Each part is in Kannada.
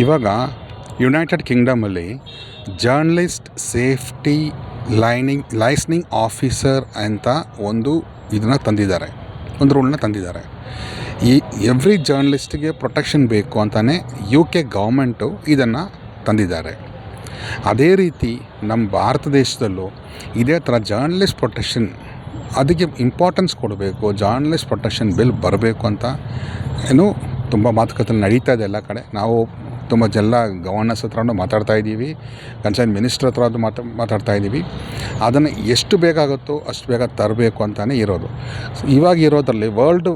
ಇವಾಗ United ಕಿಂಗ್ಡಮಲ್ಲಿ journalist safety lining liaisoning officer ಅಂತ ಒಂದು ಇದನ್ನು ತಂದಿದ್ದಾರೆ. ಒಂದು ರೂಲ್ನ ತಂದಿದ್ದಾರೆ. ಈ ಎವ್ರಿ ಜರ್ನಲಿಸ್ಟ್ಗೆ ಪ್ರೊಟೆಕ್ಷನ್ ಬೇಕು ಅಂತಲೇ ಯು ಕೆ ಗೌರ್ಮೆಂಟು ಇದನ್ನು ತಂದಿದ್ದಾರೆ. ಅದೇ ರೀತಿ ನಮ್ಮ ಭಾರತ ದೇಶದಲ್ಲೂ ಇದೇ ಥರ ಜರ್ನಲಿಸ್ಟ್ ಪ್ರೊಟೆಕ್ಷನ್ ಅದಕ್ಕೆ ಇಂಪಾರ್ಟೆನ್ಸ್ ಕೊಡಬೇಕು ಜರ್ನಲಿಸ್ಟ್ ಪ್ರೊಟೆಕ್ಷನ್ ಬಿಲ್ ಬರಬೇಕು ಅಂತ ಏನು ತುಂಬ ಮಾತುಕತೆ ನಡೀತಾ ಇದೆ ಎಲ್ಲ ಕಡೆ. ನಾವು ತುಂಬ ಜನ ಗವರ್ನರ್ಸ್ ಹತ್ರನೂ ಮಾತಾಡ್ತಾ ಇದ್ದೀವಿ, ಕನ್ಸರ್ನ್ ಮಿನಿಸ್ಟ್ರ್ ಹತ್ರ ಅದು ಮಾತಾ, ಮಾತಾಡ್ತಾ ಇದ್ದೀವಿ. ಅದನ್ನು ಎಷ್ಟು ಬೇಕಾಗುತ್ತೋ ಅಷ್ಟು ಬೇಗ ತರಬೇಕು ಅಂತಲೇ ಇರೋದು. ಇವಾಗ ಇರೋದ್ರಲ್ಲಿ ವರ್ಲ್ಡ್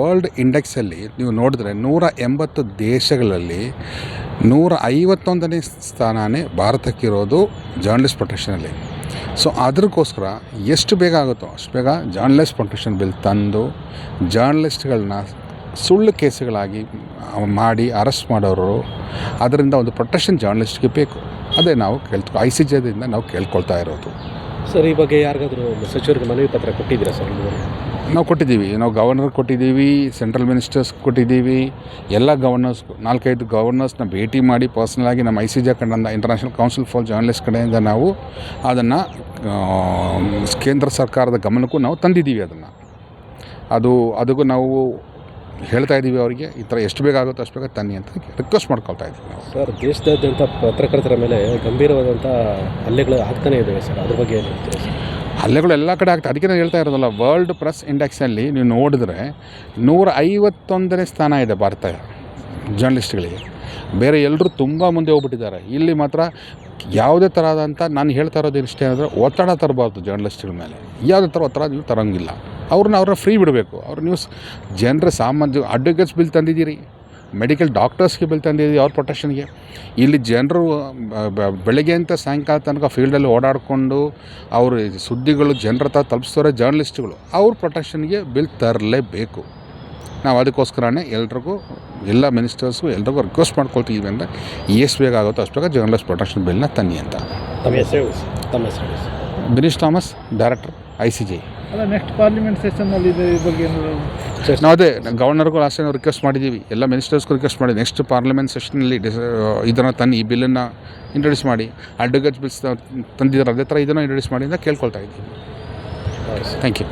ವರ್ಲ್ಡ್ ಇಂಡೆಕ್ಸಲ್ಲಿ ನೀವು ನೋಡಿದ್ರೆ ನೂರ ಎಂಬತ್ತು ದೇಶಗಳಲ್ಲಿ ನೂರ ಐವತ್ತೊಂದನೇ ಸ್ಥಾನನೇ ಭಾರತಕ್ಕಿರೋದು ಜರ್ನಲಿಸ್ಟ್ ಪ್ರೊಟೆಕ್ಷನಲ್ಲಿ ಸೊ ಅದಕ್ಕೋಸ್ಕರ ಎಷ್ಟು ಬೇಗ ಆಗುತ್ತೋ ಅಷ್ಟು ಬೇಗ ಜರ್ನಲಿಸ್ಟ್ ಪ್ರೊಟೆಕ್ಷನ್ ಬಿಲ್ ತಂದು ಜರ್ನಲಿಸ್ಟ್ಗಳನ್ನ ಸುಳ್ಳು ಕೇಸುಗಳಾಗಿ ಮಾಡಿ ಅರೆಸ್ಟ್ ಮಾಡೋರು ಅದರಿಂದ ಒಂದು ಪ್ರೊಟೆಕ್ಷನ್ ಜರ್ನಲಿಸ್ಟ್ಗೆ ಬೇಕು. ಅದೇ ನಾವು ಕೇಳ್ಕೊ ಐ ಸಿ ಜದಿಂದ ನಾವು ಕೇಳ್ಕೊಳ್ತಾ ಇರೋದು. ಸರ್ ಈ ಬಗ್ಗೆ ಯಾರಿಗಾದರೂ ಸಚಿವರಿಗೆ ಮನವಿ ಪತ್ರ ಕೊಟ್ಟಿದ್ದೀರಾ ಸರ್ ನಾವು ಕೊಟ್ಟಿದ್ದೀವಿ. ನಾವು ಗವರ್ನರ್ ಕೊಟ್ಟಿದ್ದೀವಿ ಸೆಂಟ್ರಲ್ ಮಿನಿಸ್ಟರ್ಸ್ ಕೊಟ್ಟಿದ್ದೀವಿ ಎಲ್ಲ ಗವರ್ನರ್ಸ್ ನಾಲ್ಕೈದು ಗವರ್ನರ್ಸ್ನ ಭೇಟಿ ಮಾಡಿ ಪರ್ಸ್ನಲಾಗಿ ನಮ್ಮ ಐ ಸಿ ಜಿ ಕಡೆಯಿಂದ ಇಂಟರ್ನ್ಯಾಷನಲ್ ಕೌನ್ಸಿಲ್ ಫಾರ್ ಜರ್ನಲಿಸ್ಟ್ ಕಡೆಯಿಂದ ನಾವು ಅದನ್ನು ಕೇಂದ್ರ ಸರ್ಕಾರದ ಗಮನಕ್ಕೂ ನಾವು ತಂದಿದ್ದೀವಿ ಅದನ್ನು. ಅದು ಅದಕ್ಕೂ ನಾವು ಹೇಳ್ತಾ ಇದ್ದೀವಿ ಅವರಿಗೆ ಈ ಥರ ಎಷ್ಟು ಬೇಗ ಆಗುತ್ತೋ ಅಷ್ಟು ಬೇಗ ತನ್ನಿ ಅಂತ ರಿಕ್ವೆಸ್ಟ್ ಮಾಡ್ಕೊಳ್ತಾ ಇದ್ದೀವಿ ನಾವು. ಸರ್ ದೇಶದಾದ್ಯಂತ ಪತ್ರಕರ್ತರ ಮೇಲೆ ಗಂಭೀರವಾದಂಥ ಹಲ್ಲೆಗಳು ಆಗ್ತಾನೇ ಇದ್ದಾವೆ ಸರ್. ಅದ್ರ ಬಗ್ಗೆ ಏನು ಹೇಳ್ತೀರಾ ಸರ್? ಹಲ್ಲೆಗಳು ಎಲ್ಲ ಕಡೆ ಆಗ್ತದೆ ಅದಕ್ಕೆ ನಾನು ಹೇಳ್ತಾ ಇರೋದಲ್ಲ ವರ್ಲ್ಡ್ ಪ್ರೆಸ್ ಇಂಡೆಕ್ಸಲ್ಲಿ ನೀವು ನೋಡಿದ್ರೆ ನೂರ ಐವತ್ತೊಂದನೇ ಸ್ಥಾನ ಇದೆ ಭಾರತ ಜರ್ನಲಿಸ್ಟ್ಗಳಿಗೆ ಬೇರೆ ಎಲ್ಲರೂ ತುಂಬ ಮುಂದೆ ಹೋಗ್ಬಿಟ್ಟಿದ್ದಾರೆ. ಇಲ್ಲಿ ಮಾತ್ರ ಯಾವುದೇ ಥರದಂಥ ನಾನು ಹೇಳ್ತಾ ಇರೋದು ಇಷ್ಟೇ ಅಂದರೆ ಒತ್ತಡ ತರಬಾರ್ದು ಜರ್ನಲಿಸ್ಟ್ಗಳ ಮೇಲೆ. ಯಾವುದೇ ಥರ ಒತ್ತಡ ನೀವು ತರೋಂಗಿಲ್ಲ. ಅವ್ರನ್ನ ಅವ್ರನ್ನ ಫ್ರೀ ಬಿಡಬೇಕು. ಅವ್ರ ನ್ಯೂಸ್ ಜನರ ಸಾಮಾನ್ಯ ಅಡ್ವೊಕೇಟ್ಸ್ ಬಿಲ್ ತಂದಿದ್ದೀರಿ ಮೆಡಿಕಲ್ ಡಾಕ್ಟರ್ಸ್ಗೆ ಬಿಲ್ ತಂದಿದ್ದೀರಿ ಅವ್ರ ಪ್ರೊಟೆಕ್ಷನ್ಗೆ ಇಲ್ಲಿ ಜನರು ಬೆಳಗ್ಗೆ ಅಂತ ಸಾಯಂಕಾಲ ತನಕ ಫೀಲ್ಡಲ್ಲಿ ಓಡಾಡಿಕೊಂಡು ಅವರು ಸುದ್ದಿಗಳು ಜನರ ಹತ್ರ ತಲುಪಿಸ್ತಾರೆ ಜರ್ನಲಿಸ್ಟ್ಗಳು ಅವ್ರ ಪ್ರೊಟೆಕ್ಷನ್ಗೆ ಬಿಲ್ ತರಲೇಬೇಕು. ನಾವು ಅದಕ್ಕೋಸ್ಕರನೇ ಎಲ್ರಿಗೂ ಎಲ್ಲ ಮಿನಿಸ್ಟರ್ಸ್ಗೂ ಎಲ್ರಿಗೂ ರಿಕ್ವೆಸ್ಟ್ ಮಾಡ್ಕೊಳ್ತೀವಿ ಅಂದರೆ ಎಷ್ಟು ಬೇಗ ಆಗುತ್ತೋ ಅಷ್ಟು ಬೇಗ ಜರ್ನಲಿಸ್ಟ್ ಪ್ರೊಟೆಕ್ಷನ್ ಬಿಲ್ನ ತನ್ನಿ ಅಂತ. ತಮ್ಮ ಹೆಸರು ತಮ್ಮ ಹೆಸರು ಹೇಳಿ Binish Thomas director I C G ಅಲ್ಲ ನೆಕ್ಸ್ಟ್ ಪಾರ್ಲಿಮೆಂಟ್ ಸೆಷನ್ನಲ್ಲಿ ಇದು ಈ ಬಗ್ಗೆ ನಾವು ಅದೇ ಗವರ್ನರ್ಗೂ ಲಾಸ್ಟ್ ನಾವು ರಿಕ್ವೆಸ್ಟ್ ಮಾಡಿದ್ದೀವಿ ಎಲ್ಲ ಮಿನಿಸ್ಟರ್ಸ್ಗೂ ರಿಕ್ವೆಸ್ಟ್ ಮಾಡಿ ನೆಕ್ಸ್ಟ್ ಪಾರ್ಲಿಮೆಂಟ್ ಸೆಷನಲ್ಲಿ ಡಿಸ್ ಇದನ್ನು ತನ್ನಿ ಈ ಬಿಲ್ಲನ್ನು ಇಂಟ್ರೊಡ್ಯೂಸ್ ಮಾಡಿ. ಅಡ್ವೊಕೇಟ್ಸ್ ಬಿಲ್ಸ್ ತಂದಿದ್ದಾರೆ. ಅದೇ ಥರ ಇದನ್ನು ಇಂಟ್ರೊಡ್ಯೂಸ್ ಮಾಡಿ ಅಂತ ಕೇಳ್ಕೊಳ್ತಾ ಇದ್ದೀವಿ. Thank you